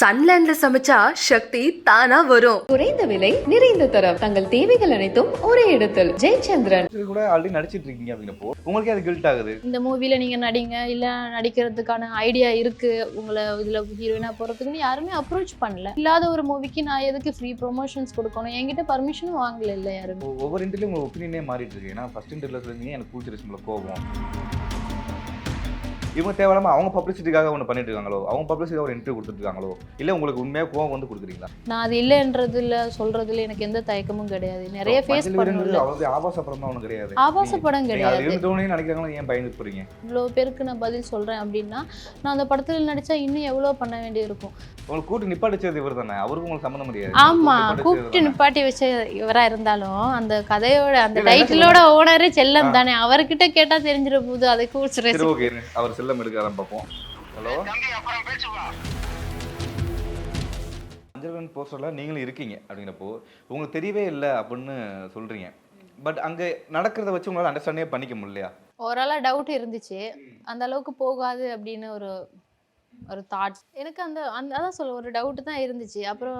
சன்லேண்ட்ல சமைச்சா சக்தி தானா வரும். குறைந்த விலை நிறைந்த தரம். தங்கள் தேவைகள் அனைத்தும் ஒரே இடத்தில். ஜெயச்சந்திரன். இது கூட ஆல்ரெடி நடிச்சிட்டு இருக்கீங்க அப்படின்னப்போ உங்களுக்கே அது கில்ட் ஆகுது. இந்த மூவில நீங்க நடிங்க இல்ல நடிக்கிறதுக்கான ஐடியா இருக்கு உங்களை இதுல ஹீரோயினா போறதுக்குன்னு யாருமே அப்ரோச் பண்ணல. இல்லாத ஒரு மூவிக்கு நான் எதுக்கு ஃப்ரீ ப்ரொமோஷன்ஸ் கொடுக்கணும்? என்கிட்ட பர்மிஷனும் வாங்கல இல்ல யாருமே. ஒவ்வொரு இன்டர்வியூ உங்க ஒப்பீனியனே மாறிட்டு இருக்கு. ஏன்னா ஃபர்ஸ்ட் இன்டர்வியூல சொல்லிருந்தீங்க எனக்கு கூச்சரிசம்ல கோபம். இவங்க தேவையில்லாம அவங்க பப்ளிசிட்டிக்காக ஒன்று பண்ணிட்டு இருக்காங்களோ அவங்க பப்ளிசிட்டிக்காக ஒரு இன்டர்வியூ கொடுத்துட்டு இருக்காங்களோ இல்லை உங்களுக்கு உண்மையாக கோவம் வந்து கொடுக்குறீங்களா? நான் அது இல்லைன்றதுல சொல்றதுல எனக்கு எந்த தயக்கமும் கிடையாது. நிறைய ஃபேஸ் பண்ணல அவ்வளவு ஆபாச படம் தான் ஒன்றும் கிடையாது. ஆபாச படம் கிடையாது. இருந்தோடனே நினைக்கிறாங்களோ ஏன் பயந்து போறீங்க? இவ்வளோ பேருக்கு நான் பதில் சொல்றேன் அப்படின்னா நான் அந்த படத்துல நடிச்சா இன்னும் எவ்வளோ பண்ண வேண்டியிருக்கும்? உங்களுக்கு கூட்டு நிப்பாடிச்சது இவர் தானே. அவருக்கு உங்களுக்கு சம்மந்தம் முடியாது ஆமா கூப்பிட்டு நிப்பாட்டி வச்ச இவரா இருந்தாலும் அந்த கதையோட அந்த டைட்டிலோட ஓனரே செல்லம். தானே. அவர்கிட்ட கேட்டா தெரிஞ்சிட போகுது அதை ஓகே அவர் செல்லம் எடுக்க பார்ப்போம். ஹலோ? மஞ்சள் போஸ்டரில் நீங்களும் இருக்கீங்க அப்படிங்கிறப்போ உங்களுக்கு தெரியவே இல்லை அப்படின்னு சொல்கிறீங்க பட் அங்கே நடக்கிறத வச்சு உங்களால் அண்டர்ஸ்டாண்டே பண்ணிக்க முடியலையா? ஓரளவு டவுட் இருந்துச்சு. அந்த அளவுக்கு போகாது அப்படின்னு ஒரு ஒரு தாட்ஸ் எனக்கு அந்த அந்த அதான் சொல்ல ஒரு டவுட் தான் இருந்துச்சு. அப்புறம்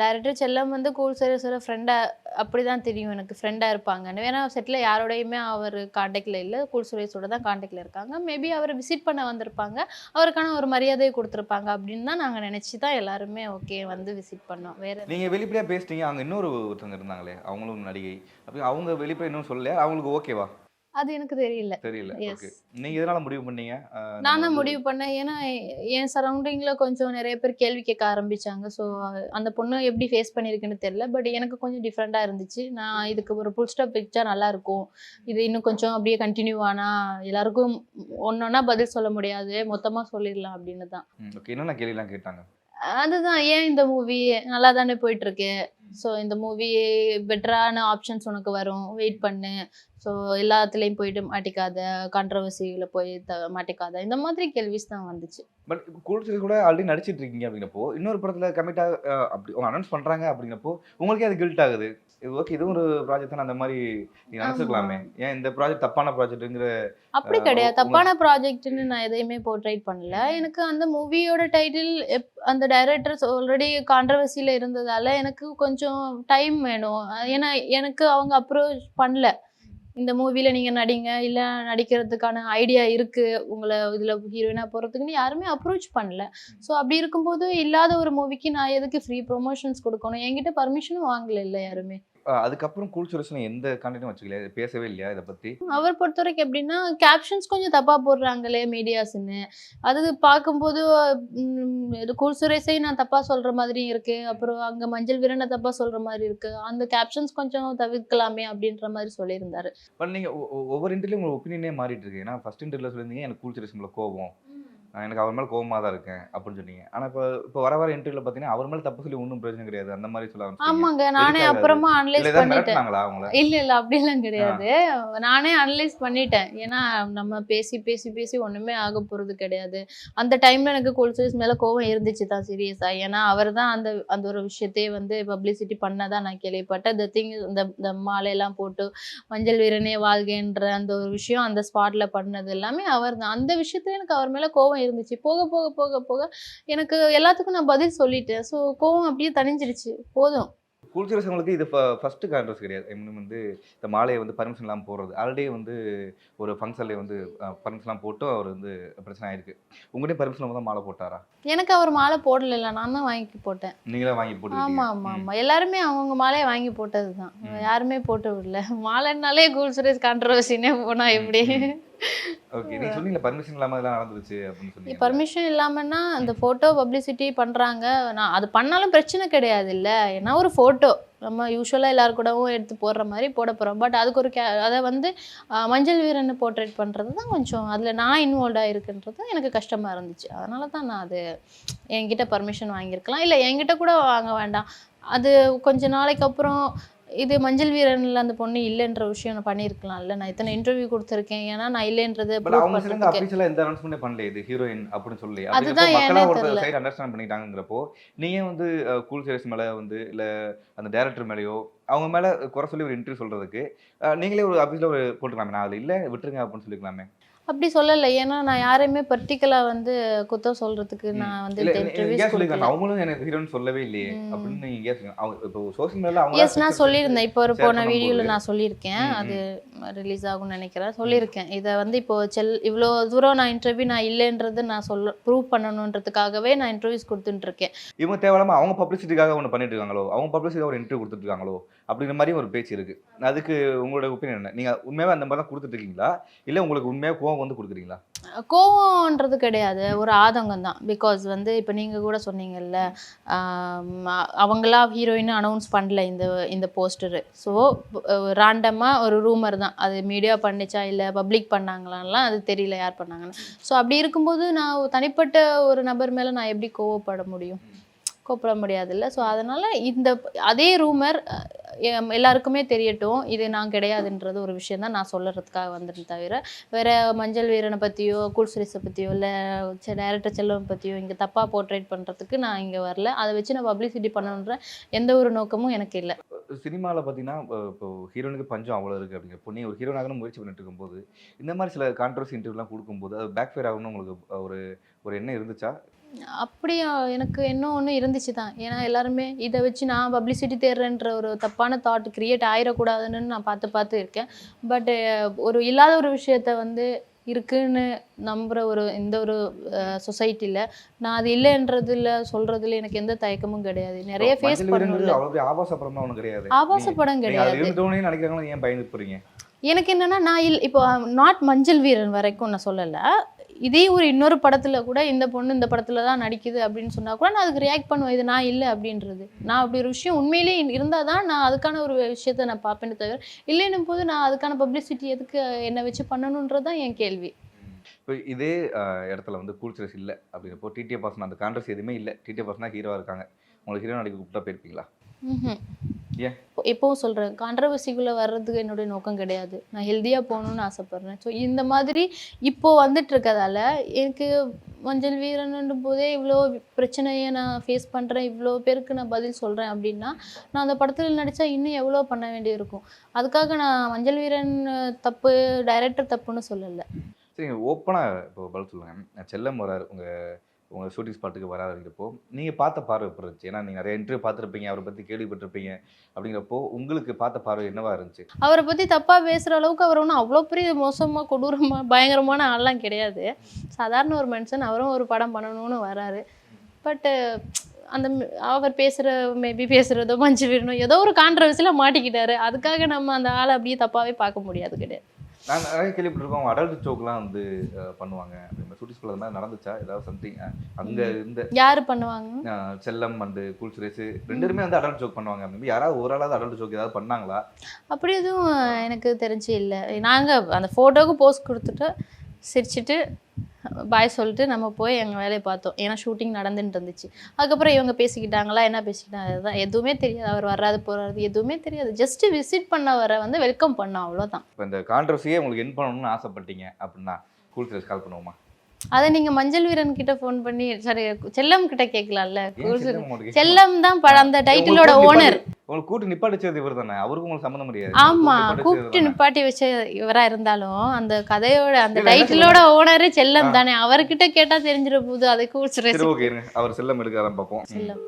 டைரக்டர் செல்லம் வந்து கூல் சீரியஸோட ஃப்ரெண்டாக அப்படி தான் தெரியும். எனக்கு ஃப்ரெண்டாக இருப்பாங்கன்னு. ஏன்னா செட்டில் யாரோடையுமே அவர் காண்டாக்டில் இல்லை. கூல் சுரேஷோட தான் காண்டாக்டில் இருக்காங்க. மேபி அவரை விசிட் பண்ண வந்திருப்பாங்க. அவருக்கான ஒரு மரியாதையை கொடுத்துருப்பாங்க அப்படின்னு தான் நாங்கள் நினச்சி தான் எல்லாருமே ஓகே வந்து விசிட் பண்ணோம். வேறு நீங்கள் வெளிப்படையாக பேசிட்டீங்க அங்கே இன்னொரு ஒருத்தவங்க இருந்தாங்களே அவங்களும் நடிகை. அப்படி அவங்க வெளிப்படையாக இன்னும் சொல்லலையா? அவங்களுக்கு ஓகேவா அது எனக்கு தெரியல. தெரியல. நீங்கள் எதனால முடிவு பண்ணீங்க? நான் தான் முடிவு பண்ணேன். ஏன்னா என் சரௌண்டிங்கில் கொஞ்சம் நிறைய பேர் கேள்வி கேட்க ஆரம்பிச்சாங்க. ஸோ அந்த பொண்ணு எப்படி ஃபேஸ் பண்ணியிருக்குன்னு தெரியல. பட் எனக்கு கொஞ்சம் டிஃப்ரெண்ட்டாக இருந்துச்சு. நான் இதுக்கு ஒரு புல் ஸ்டாப் வச்சா நல்லா இருக்கும். இது இன்னும் கொஞ்சம் அப்படியே கண்டினியூ ஆனா எல்லாருக்கும் ஒன்றொன்னா பதில் சொல்ல முடியாது. மொத்தமாக சொல்லிடலாம் அப்படின்னு தான். என்னென்ன கேள்விலாம் கேட்டாங்க? அதுதான். ஏன் இந்த மூவி நல்லா தானே போயிட்டு இருக்கு. ஸோ இந்த மூவி பெட்டரான ஆப்ஷன்ஸ் உனக்கு வரும். வெயிட் பண்ணு. ஸோ எல்லாத்துலேயும் போயிட்டு மாட்டிக்காத. கான்ட்ரவர்சியில் போய் த மாட்டிக்காத. இந்த மாதிரி கேள்விஸ் தான் வந்துச்சு. பட் கூடுதல் கூட ஆல்ரெடி நடிச்சிட்டு இருக்கீங்க அப்படிங்கிறப்போ இன்னொரு படத்தில் கமிட்டாக அப்படி அவங்க அனௌன்ஸ் பண்ணுறாங்க அப்படிங்கிறப்போ உங்களுக்கே அது கில்ட் ஆகுது. இது ஓகே இதுவும் ஒரு ப்ராஜெக்ட் தானே அந்த மாதிரி நீங்கள் நினச்சிருக்கலாமே. ஏன் இந்த ப்ராஜெக்ட் தப்பான ப்ராஜெக்ட்டுங்கிற அப்படி கிடையாது. தப்பான ப்ராஜெக்ட்னு நான் எதையுமே போர்ட்ரைட் பண்ணல. எனக்கு அந்த மூவியோட டைட்டில் எப் அந்த டைரக்டர்ஸ் ஆல்ரெடி கான்ட்ரவர்சியில் இருந்ததால எனக்கு கொஞ்சம் கொஞ்சம் டைம் வேணும். ஏன்னா எனக்கு அவங்க அப்ரோச் பண்ணல. இந்த மூவியில் நீங்கள் நடிங்க இல்லை நடிக்கிறதுக்கான ஐடியா இருக்குது உங்களை இதில் ஹீரோயினாக போகிறதுக்குன்னு யாருமே அப்ரோச் பண்ணல. ஸோ அப்படி இருக்கும்போது இல்லாத ஒரு மூவிக்கு நான் எதுக்கு ஃப்ரீ ப்ரொமோஷன்ஸ் கொடுக்கணும்? என்கிட்ட பர்மிஷனும் வாங்கல இல்லை யாருமே. அதுக்கப்புறம் கூல் சுரேஷன் எந்த கண்டென்ட்டும் வச்சுக்கலையா? பேசவே இல்லையா இதை பற்றி அவர் பொறுத்த வரைக்கும் எப்படின்னா கேப்ஷன்ஸ் கொஞ்சம் தப்பா போடுறாங்களே மீடியாஸ்ன்னு அது பார்க்கும்போது இது கூல் சுரேஷை நான் தப்பா சொல்ற மாதிரி இருக்கு. அப்புறம் அங்க மஞ்சள் வீரனை தப்பா சொல்ற மாதிரி இருக்கு. அந்த கேப்ஷன்ஸ் கொஞ்சம் தவிர்க்கலாமே அப்படின்ற மாதிரி சொல்லியிருந்தாரு. பட் நீங்கள் ஒவ்வொரு இன்டர்வியூ உங்கள் ஒப்பீனியனே மாறிட்டு இருக்கு. ஏன்னா ஃபர்ஸ்ட் இன்டர்வியூல சொல்லியிருந்தீங்க எனக்கு கூல் சுரேஷன் கோபம். நான் எனக்கு அவர் மேலே கோபமாக தான் இருக்கேன் அப்படின்னு சொன்னீங்க. ஆனால் இப்போ இப்போ வர வர இன்டர்வியூல பார்த்தீங்கன்னா அவர் மேலே தப்பு சொல்லி ஒன்றும் பிரச்சனை கிடையாது. அந்த மாதிரி சொல்ல. ஆமாங்க நானே? அப்புறமா அனலைஸ் பண்ணிட்டேன். இல்ல இல்ல அப்படிலாம் கிடையாது. நானே அனலைஸ் பண்ணிட்டேன். ஏன்னா நம்ம பேசி பேசி பேசி ஒண்ணுமே ஆக போறது கிடையாது. அந்த டைம்ல எனக்கு கோல்சேஸ் மேல கோவம் இருந்துச்சு தான் சீரியஸா ஏன்னா அவர் தான் அந்த அந்த ஒரு விஷயத்தையே வந்து பப்ளிசிட்டி பண்ணதான் நான் கேள்விப்பட்டேன். இந்த திங் இந்த இந்த மாலையெல்லாம் போட்டு மஞ்சள் வீரனே வாழ்கின்ற அந்த ஒரு விஷயம் அந்த ஸ்பாட்ல பண்ணது எல்லாமே அவர் தான். அந்த விஷயத்துல எனக்கு அவர் மேல கோவம் இருந்துச்சு. போக போக போக போக எனக்கு எல்லாத்துக்கும் நான் பதில் சொல்லிட்டேன். ஸோ கோவம் அப்படியே தணிஞ்சிருச்சு போதும். கூல் சுரேஷங்களுக்கு இது ஃபர்ஸ்ட் கான்ட்ரஸ் கிடையாது. மீன் வந்து இந்த மாலையை வந்து பர்மிஷன் இல்லாமல் போடுறது. ஆல்ரெடி வந்து ஒரு ஃபங்க்ஷனில் வந்து பர்மிஷன்லாம் போட்டு அவர் வந்து பிரச்சனை ஆயிருக்கு. உங்கள்கிட்ட பர்மிஷன் தான் மாலை போட்டாரா? எனக்கு அவர் மாலை போடல நான் தான் வாங்கி போட்டேன். நீங்களே வாங்கி போட்டு ஆமா ஆமா ஆமா. எல்லாருமே அவங்கவுங்க மாலையை வாங்கி போட்டது தான். யாருமே போட்டு விடல. மாலைன்னாலே கூல் சுரேஷ் கான்ட்ரவர்சினே போனா எப்படி? ஓகே நீங்க சொன்னீங்க பர்மிஷன் இல்லாம இதெல்லாம் நடந்துருச்சு அப்படின்னு சொன்னீங்க பர்மிஷன் இல்லாமன்னா அந்த ஃபோட்டோ பப்ளிசிட்டி பண்றாங்க. நான் அது பண்ணாலும் பிரச்சனை கிடையாது இல்ல ஏன்னா ஒரு ஃபோட்டோ நம்ம யூஸ்வலாக எல்லாரு கூடவும் எடுத்து போடுற மாதிரி போட போகிறோம் பட் அதுக்கு ஒரு கே அதை வந்து மஞ்சள் வீரன் போர்ட்ரேட் பண்ணுறது தான் கொஞ்சம் அதில் நான் இன்வால்வ் ஆகிருக்குன்றது எனக்கு கஷ்டமாக இருந்துச்சு. அதனால தான் நான் அது என்கிட்ட பர்மிஷன் வாங்கியிருக்கலாம். இல்லை என்கிட்ட கூட வாங்க வேண்டாம். அது கொஞ்ச நாளைக்கு அப்புறம் இது மஞ்சள் வீரன்ல அந்த பொண்ணு இல்லைன்ற விஷயம் நான் பண்ணியிருக்கலாம்ல. நான் இத்தனை இன்டர்வியூ கொடுத்துருக்கேன். ஏன்னா நான் இல்லைன்றது அவங்க பண்றதுக்கு. அபிஷியலா எந்த அனௌன்ஸ்மெண்ட் பண்ணல இது ஹீரோயின் அப்படின்னு சொல்லி அதுதான் மக்களா ஒரு. சைடு அண்டர்ஸ்டாண்ட் பண்ணிட்டாங்கிறப்போ நீங்க வந்து கூல் சீரிஸ் மேல வந்து இல்ல அந்த டைரக்டர் மேலயோ அவங்க மேல குறை சொல்லி ஒரு இன்டர்வியூ சொல்றதுக்கு நீங்களே ஒரு ஆஃபீஸில் ஒரு போட்டுக்கலாமே. நான் அது இல்ல விட்டுருங்க அப்படின்னு சொல்லிக்கலாமே. அப்படி சொல்லலை. ஏன்னா நான் யாரையுமே பர்டிகுலராக வந்து குத்தம் சொல்றதுக்கு நான் வந்து அவங்களும் எனக்கு ஹீரோன்னு சொல்லவே இல்லையே. அப்படின்னு நீங்க அவங்க இப்போ சோஷியல் மீடியால அவங்க எஸ் நான் சொல்லியிருந்தேன். இப்போ ஒரு போன. வீடியோவில் நான் சொல்லியிருக்கேன். அது ரிலீஸ் ஆகும்னு நினைக்கிறேன். சொல்லியிருக்கேன். இதை வந்து இப்போ செல் இவ்வளோ தூரம் நான் இன்டர்வியூ நான் இல்லைன்றது நான் சொல்ல ப்ரூவ் பண்ணணுன்றதுக்காகவே நான் இன்டர்வியூஸ் கொடுத்துட்டு இருக்கேன் இவங்க தேவையில்லாம அவங்க பப்ளிசிட்டிக்காக ஒன்று பண்ணிட்டு இருக்காங்களோ? அவங்க பப்ளிசிட்டிக்காக ஒரு இன்டர்வியூ கொடுத்துட்டு இருக்காங்களோ? அப்படிங்கிற மாதிரி ஒரு பேச்சு இருக்கு. அதுக்கு உங்களோட ஒப்பீனியன் என்ன? நீங்க உண்மையாவே அந்த மாதிரி தான் கொடுத்துட்டு இருக்கீங்களா இல்ல உங்களுக்கு உண்மையா கோவம் வந்து கொடுக்குறீங்களா? கோவம்ன்றது கிடையாது. ஒரு ஆதங்கம் தான். பிகாஸ் வந்து இப்போ நீங்கள் கூட சொன்னீங்கல்ல அவங்களா ஹீரோயின் அனௌன்ஸ் பண்ணல இந்த இந்த போஸ்டரு ஸோ ரேண்டமாக ஒரு ரூமர் தான். அது மீடியா பண்ணிச்சா இல்லை பப்ளிக் பண்ணாங்களான்லாம் அது தெரியல யார் பண்ணாங்கன்னு. ஸோ அப்படி இருக்கும்போது நான் தனிப்பட்ட ஒரு நபர் மேலே நான் எப்படி கோவப்பட முடியும்? கோவப்பட முடியாதுல்ல. ஸோ அதனால் இந்த அதே ரூமர் எல்லாருக்குமே தெரியட்டும். இது நான் கிடையாதுன்றது ஒரு விஷயம் தான் நான் சொல்லுறதுக்காக வந்துட்டேன் தவிர வேற மஞ்சள் வீரனை பற்றியோ கூல் சுரேஷை பற்றியோ இல்லை டேரக்டர் செல்வம் பற்றியோ இங்கே தப்பாக போர்ட்ரேட் பண்ணுறதுக்கு நான் இங்கே வரல. அதை வச்சு நான் பப்ளிசிட்டி பண்ணணுன்ற எந்த ஒரு நோக்கமும் எனக்கு இல்லை. சினிமாவில் பார்த்தீங்கன்னா இப்போ ஹீரோனுக்கு பஞ்சம் அவ்வளோ இருக்குது அப்படிங்க பொண்ணு ஒரு ஹீரோனாக முயற்சி பண்ணிட்டு இருக்கும்போது இந்த மாதிரி சில கான்ட்ரவர்சி இன்டர்வியூலாம் கொடுக்கும்போது அது பேக் ஃபேர் ஆகணும்னு உங்களுக்கு ஒரு ஒரு எண்ணம் இருந்துச்சா? அப்படியா? எனக்கு இன்னும் ஒன்று இருந்துச்சு தான். ஏன்னா எல்லாருமே இதை வச்சு நான் பப்ளிசிட்டி தேடுறேன்ற ஒரு தப்பான தாட் கிரியேட் ஆயிடக்கூடாதுன்னு நான் பார்த்து பார்த்து இருக்கேன். பட் ஒரு இல்லாத ஒரு விஷயத்த வந்து இருக்குன்னு நம்புற ஒரு இந்த ஒரு சொசைட்டியில் நான் அது இல்லைன்றதுல சொல்றதுல எனக்கு எந்த தயக்கமும் கிடையாது. நிறைய ஃபேஸ் அவ்வளோ ஆபாச படம்லாம் ஒன்றும் கிடையாது. ஆபாச படம் கிடையாது. நினைக்கிறாங்களா ஏன் பயந்து எனக்கு என்னன்னா நான் இல் இப்போ நாட் மஞ்சள் வீரன் வரைக்கும் நான் சொல்லலை. இதே ஒரு இன்னொரு படத்துல கூட இந்த பொண்ணு இந்த படத்துல தான் நடிக்குது அப்படின்னு சொன்னா கூட நான் அதுக்கு ரியாக்ட் பண்ணுவேன். இது நான் இல்லை அப்படின்றது. நான் அப்படி ஒரு விஷயம் உண்மையிலேயே இருந்தால் தான் நான் அதுக்கான ஒரு விஷயத்த நான் பார்ப்பேனே தவிர இல்லைன்னும் போது நான் அதுக்கான பப்ளிசிட்டி எதுக்கு என்னை வச்சு பண்ணணுன்றது தான் என் கேள்வி. இப்போ இதே இடத்துல வந்து கூல் சிரஸ் இல்லை அப்படிங்கிறப்போ டிடிஏ பாசன் அந்த கான்ட்ரஸ் எதுவுமே இல்லை. டிடிஏ பாசன் தான் ஹீரோவாக இருக்காங்க. உங்களுக்கு ஹீரோ நடிக்க கூப்பிட்டா போயிருப்பீங்களா. ஏன்? எப்போவும் எப்பவும் சொல்கிறேன் கான்ட்ரவர்சிக்குள்ளே வர்றதுக்கு என்னுடைய நோக்கம் கிடையாது. நான் ஹெல்த்தியாக போகணும்னு ஆசைப்பட்றேன். ஸோ இந்த மாதிரி இப்போது வந்துட்டு இருக்கதால எனக்கு மஞ்சள் வீரன்னும் போதே இவ்வளோ பிரச்சனையை நான் ஃபேஸ் பண்ணுறேன் இவ்வளோ பேருக்கு நான் பதில் சொல்கிறேன் அப்படின்னா நான் அந்த படத்தில் நடித்தா இன்னும் எவ்வளோ பண்ண வேண்டியிருக்கும்? அதுக்காக நான் மஞ்சள் வீரன் தப்பு டைரக்டர் தப்புன்னு சொல்லலை. சரிங்க ஓப்பனாக இப்போ பதில் சொல்லுங்கள் செல்லம் வரார் உங்கள் உங்கள் ஷூட்டிங் ஸ்பாட்டுக்கு வராதுங்கிறப்போ நீங்கள் பார்த்த பார்வை எப்படி இருந்துச்சு? ஏன்னா நீங்கள் நிறைய இன்டர்வியூ பார்த்துருப்பீங்க அவரை பற்றி கேள்விப்பட்டிருப்பீங்க அப்படிங்கிறப்போ உங்களுக்கு பார்த்த பார்வை என்னவா இருந்துச்சு? அவரை பற்றி தப்பாக பேசுகிற அளவுக்கு அவர் ஒன்றும் அவ்வளோ பெரிய மோசமாக கொடூரமாக பயங்கரமான ஆள்லாம் கிடையாது. சாதாரண ஒரு மனுஷன் அவரும் ஒரு படம் பண்ணணும்னு வராரு. பட்டு அந்த அவர் பேசுகிற மேபி பேசுகிறதோ மஞ்சு வீரனோ ஏதோ ஒரு கான்ட்ரவர்சியில் மாட்டிக்கிட்டாரு. அதுக்காக நம்ம அந்த ஆளை அப்படியே தப்பாகவே பார்க்க முடியாது கிடையாது. நான் நிறைய கேள்விப்பட்டிருக்கோம். அடல்ட் ஜோக்லாம் வந்து பண்ணுவாங்க. ஸ்பாட் அது மாதிரி நடந்துச்சா? ஏதாவது சம்திங் அங்கே இருந்த யார் பண்ணுவாங்க? செல்லம் அண்டு கூல் சுரேஷ் ரெண்டு பேருமே வந்து அடல்ட் ஜோக் பண்ணுவாங்க. அப்படி யாராவது ஒரு ஆளாவது அடல்ட் ஜோக் ஏதாவது பண்ணாங்களா? அப்படி எதுவும் எனக்கு தெரிஞ்சு இல்லை. நாங்கள் அந்த ஃபோட்டோவுக்கு போஸ்ட் கொடுத்துட்டு சிரிச்சிட்டு பாய் சொல்லிட்டு நம்ம போய் எங்கள் வேலையை பார்த்தோம். ஏன்னா ஷூட்டிங் நடந்துட்டு இருந்துச்சு. அதுக்கப்புறம் இவங்க பேசிக்கிட்டாங்களா என்ன பேசிக்கிட்டாங்க அதுதான் எதுவுமே தெரியாது. அவர் வராது போகிறாரு எதுவுமே தெரியாது. ஜஸ்ட் விசிட் பண்ண வர வந்து வெல்கம் பண்ணோம் அவ்வளோதான் இப்போ இந்த கான்ட்ரவர்சியே உங்களுக்கு என் பண்ணணும்னு ஆசைப்பட்டீங்க அப்படின்னா கூல் கால் பண்ணுவோமா? அதை நீங்கள் மஞ்சள் வீரன் கிட்ட ஃபோன் பண்ணி சாரி செல்லம் கிட்ட கேட்கலாம்ல? செல்லம் தான் அந்த டைட்டிலோட ஓனர் நிப்பாட்டி- உங்களுக்கு கூட்டு நிப்பாட்டிச்சது இவர் தானே. அவருக்கும் உங்களுக்கு சம்மந்தம் முடியாது ஆமா. கூப்பிட்டு நிப்பாட்டி வச்ச இவரா இருந்தாலும் அந்த கதையோட அந்த டைட்டிலோட ஓனரு செல்லம். தானே. அவர்கிட்ட கேட்டா தெரிஞ்சிட போகுது. அதை ஓகே இருங்க. அவர் செல்லம் எடுக்காதான் பார்ப்போம். ம். செல்லம்.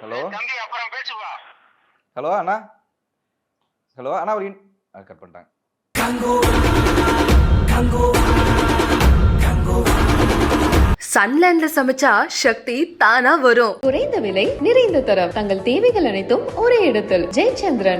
ஹலோ? ஹலோ அண்ணா? ஹலோ அண்ணா ஒரு கட் பண்ணிட்டாங்க. சன்லேண்ட்ல சமைச்சா சக்தி தானா வரும். குறைந்த விலை நிறைந்த தரம். தங்கள் தேவைகள் அனைத்தும் ஒரே இடத்தில். ஜெயச்சந்திரன்.